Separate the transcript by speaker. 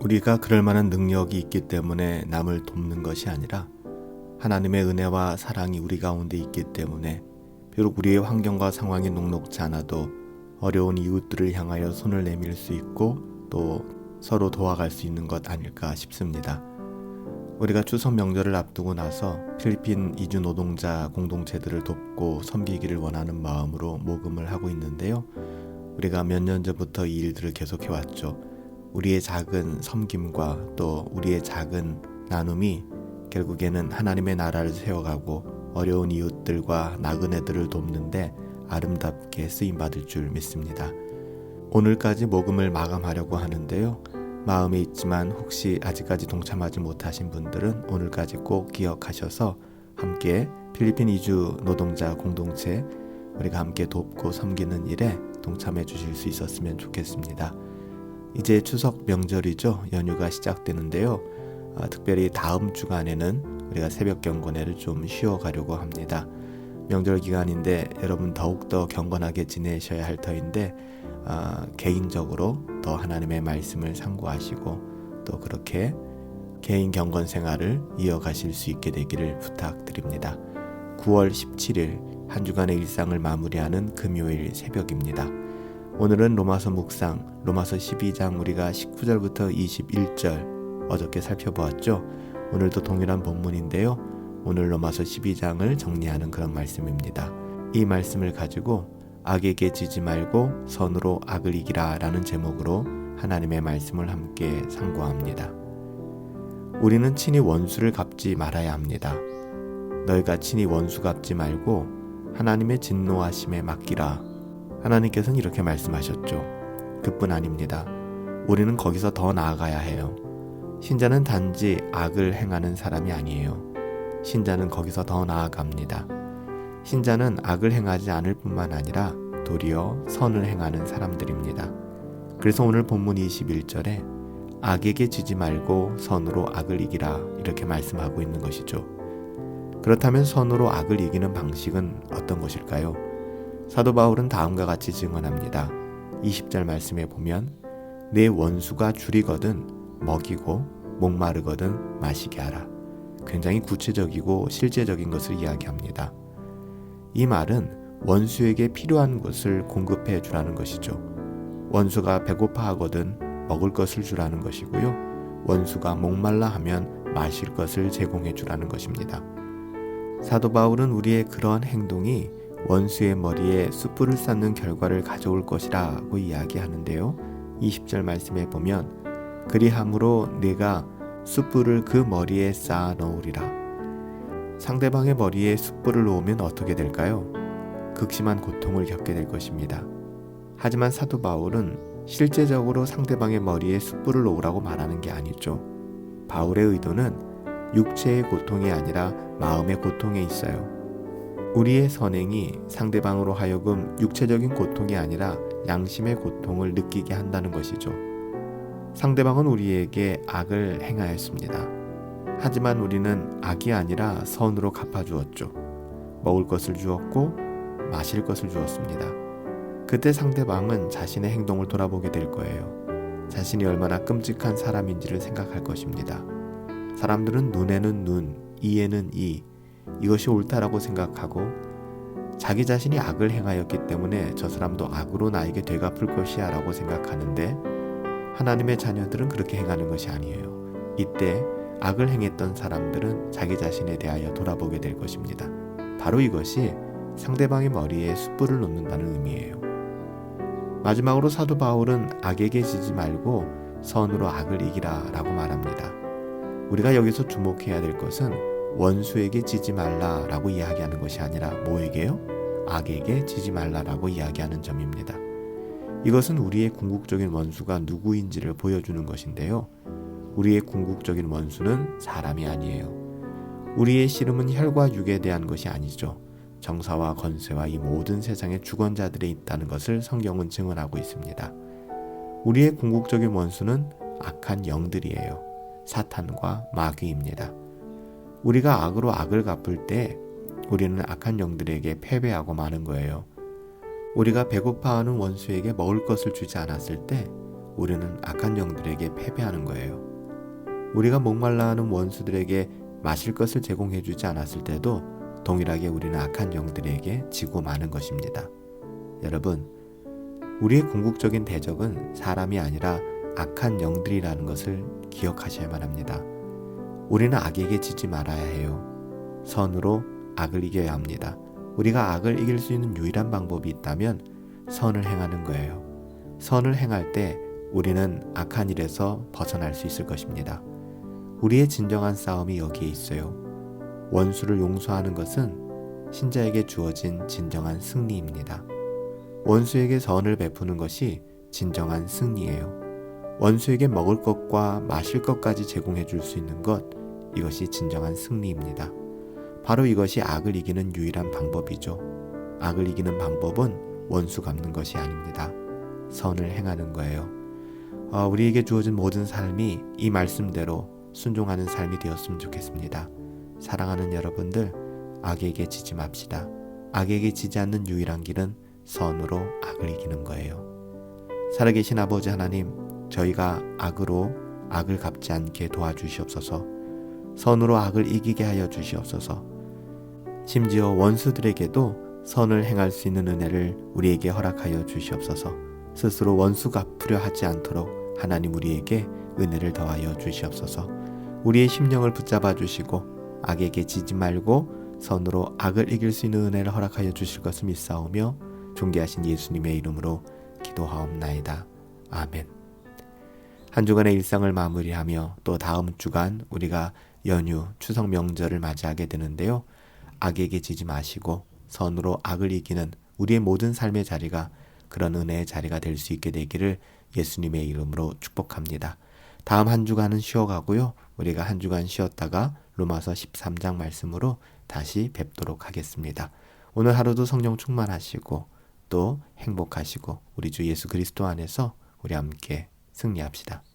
Speaker 1: 우리가 그럴 만한 능력이 있기 때문에 남을 돕는 것이 아니라 하나님의 은혜와 사랑이 우리 가운데 있기 때문에 비록 우리의 환경과 상황이 녹록지 않아도 어려운 이웃들을 향하여 손을 내밀 수 있고 또 서로 도와갈 수 있는 것 아닐까 싶습니다. 우리가 추석 명절을 앞두고 나서 필리핀 이주 노동자 공동체들을 돕고 섬기기를 원하는 마음으로 모금을 하고 있는데요. 우리가 몇 년 전부터 이 일들을 계속해 왔죠. 우리의 작은 섬김과 또 우리의 작은 나눔이 결국에는 하나님의 나라를 세워가고 어려운 이웃들과 나그네들을 돕는데 아름답게 쓰임 받을 줄 믿습니다. 오늘까지 모금을 마감하려고 하는데요. 마음에 있지만 혹시 아직까지 동참하지 못하신 분들은 오늘까지 꼭 기억하셔서 함께 필리핀 이주 노동자 공동체 우리가 함께 돕고 섬기는 일에 동참해 주실 수 있었으면 좋겠습니다. 이제 추석 명절이죠. 연휴가 시작되는데요. 아, 특별히 다음 주간에는 우리가 새벽 경건회를 좀 쉬어가려고 합니다. 명절 기간인데 여러분 더욱더 경건하게 지내셔야 할 터인데 아, 개인적으로 더 하나님의 말씀을 상고하시고 또 그렇게 개인 경건 생활을 이어가실 수 있게 되기를 부탁드립니다. 9월 17일 한 주간의 일상을 마무리하는 금요일 새벽입니다. 오늘은 로마서 묵상 로마서 12장 우리가 19절부터 21절 어저께 살펴보았죠. 오늘도 동일한 본문인데요. 오늘 로마서 12장을 정리하는 그런 말씀입니다. 이 말씀을 가지고 악에게 지지 말고 선으로 악을 이기라 라는 제목으로 하나님의 말씀을 함께 상고합니다. 우리는 친히 원수를 갚지 말아야 합니다. 너희가 친히 원수 갚지 말고 하나님의 진노하심에 맡기라. 하나님께서는 이렇게 말씀하셨죠. 그뿐 아닙니다. 우리는 거기서 더 나아가야 해요. 신자는 단지 악을 행하는 사람이 아니에요. 신자는 거기서 더 나아갑니다. 신자는 악을 행하지 않을 뿐만 아니라 도리어 선을 행하는 사람들입니다. 그래서 오늘 본문 21절에 악에게 지지 말고 선으로 악을 이기라 이렇게 말씀하고 있는 것이죠. 그렇다면 선으로 악을 이기는 방식은 어떤 것일까요? 사도 바울은 다음과 같이 증언합니다. 20절 말씀에 보면 내 원수가 줄이거든 먹이고 목마르거든 마시게 하라. 굉장히 구체적이고 실제적인 것을 이야기합니다. 이 말은 원수에게 필요한 것을 공급해 주라는 것이죠. 원수가 배고파 하거든 먹을 것을 주라는 것이고요. 원수가 목말라 하면 마실 것을 제공해 주라는 것입니다. 사도 바울은 우리의 그러한 행동이 원수의 머리에 숯불을 쌓는 결과를 가져올 것이라고 이야기하는데요. 20절 말씀에 보면 그리함으로 내가 숯불을 그 머리에 쌓아 넣으리라. 상대방의 머리에 숯불을 놓으면 어떻게 될까요? 극심한 고통을 겪게 될 것입니다. 하지만 사도 바울은 실제적으로 상대방의 머리에 숯불을 놓으라고 말하는 게 아니죠. 바울의 의도는 육체의 고통이 아니라 마음의 고통에 있어요. 우리의 선행이 상대방으로 하여금 육체적인 고통이 아니라 양심의 고통을 느끼게 한다는 것이죠. 상대방은 우리에게 악을 행하였습니다. 하지만 우리는 악이 아니라 선으로 갚아주었죠. 먹을 것을 주었고 마실 것을 주었습니다. 그때 상대방은 자신의 행동을 돌아보게 될 거예요. 자신이 얼마나 끔찍한 사람인지를 생각할 것입니다. 사람들은 눈에는 눈, 이에는 이, 이것이 옳다라고 생각하고 자기 자신이 악을 행하였기 때문에 저 사람도 악으로 나에게 되갚을 것이야 라고 생각하는데 하나님의 자녀들은 그렇게 행하는 것이 아니에요. 이때 악을 행했던 사람들은 자기 자신에 대하여 돌아보게 될 것입니다. 바로 이것이 상대방의 머리에 숯불을 놓는다는 의미예요. 마지막으로 사도 바울은 악에게 지지 말고 선으로 악을 이기라 라고 말합니다. 우리가 여기서 주목해야 될 것은 원수에게 지지 말라 라고 이야기하는 것이 아니라 뭐에게요? 악에게 지지 말라라고 이야기하는 점입니다. 이것은 우리의 궁극적인 원수가 누구인지를 보여주는 것인데요. 우리의 궁극적인 원수는 사람이 아니에요. 우리의 씨름은 혈과 육에 대한 것이 아니죠. 정사와 건세와 이 모든 세상의 주권자들에 있다는 것을 성경은 증언하고 있습니다. 우리의 궁극적인 원수는 악한 영들이에요. 사탄과 마귀입니다. 우리가 악으로 악을 갚을 때 우리는 악한 영들에게 패배하고 마는 거예요. 우리가 배고파하는 원수에게 먹을 것을 주지 않았을 때 우리는 악한 영들에게 패배하는 거예요. 우리가 목말라하는 원수들에게 마실 것을 제공해 주지 않았을 때도 동일하게 우리는 악한 영들에게 지고 마는 것입니다. 여러분, 우리의 궁극적인 대적은 사람이 아니라 악한 영들이라는 것을 기억하셔야만 합니다. 우리는 악에게 지지 말아야 해요. 선으로 악을 이겨야 합니다. 우리가 악을 이길 수 있는 유일한 방법이 있다면 선을 행하는 거예요. 선을 행할 때 우리는 악한 일에서 벗어날 수 있을 것입니다. 우리의 진정한 싸움이 여기에 있어요. 원수를 용서하는 것은 신자에게 주어진 진정한 승리입니다. 원수에게 선을 베푸는 것이 진정한 승리예요. 원수에게 먹을 것과 마실 것까지 제공해 줄 수 있는 것, 이것이 진정한 승리입니다. 바로 이것이 악을 이기는 유일한 방법이죠. 악을 이기는 방법은 원수 갚는 것이 아닙니다. 선을 행하는 거예요. 어, 우리에게 주어진 모든 삶이 이 말씀대로 순종하는 삶이 되었으면 좋겠습니다. 사랑하는 여러분들, 악에게 지지 맙시다. 악에게 지지 않는 유일한 길은 선으로 악을 이기는 거예요. 살아계신 아버지 하나님, 저희가 악으로 악을 갚지 않게 도와주시옵소서. 선으로 악을 이기게 하여 주시옵소서. 심지어 원수들에게도 선을 행할 수 있는 은혜를 우리에게 허락하여 주시옵소서. 스스로 원수 갚으려 하지 않도록 하나님 우리에게 은혜를 더하여 주시옵소서. 우리의 심령을 붙잡아 주시고 악에게 지지 말고 선으로 악을 이길 수 있는 은혜를 허락하여 주실 것을 믿사오며 존귀하신 예수님의 이름으로 기도하옵나이다. 아멘. 한 주간의 일상을 마무리하며 또 다음 주간 우리가 연휴 추석 명절을 맞이하게 되는데요. 악에게 지지 마시고 선으로 악을 이기는 우리의 모든 삶의 자리가 그런 은혜의 자리가 될 수 있게 되기를 예수님의 이름으로 축복합니다. 다음 한 주간은 쉬어가고요. 우리가 한 주간 쉬었다가 로마서 13장 말씀으로 다시 뵙도록 하겠습니다. 오늘 하루도 성령 충만하시고 또 행복하시고 우리 주 예수 그리스도 안에서 우리 함께 승리합시다.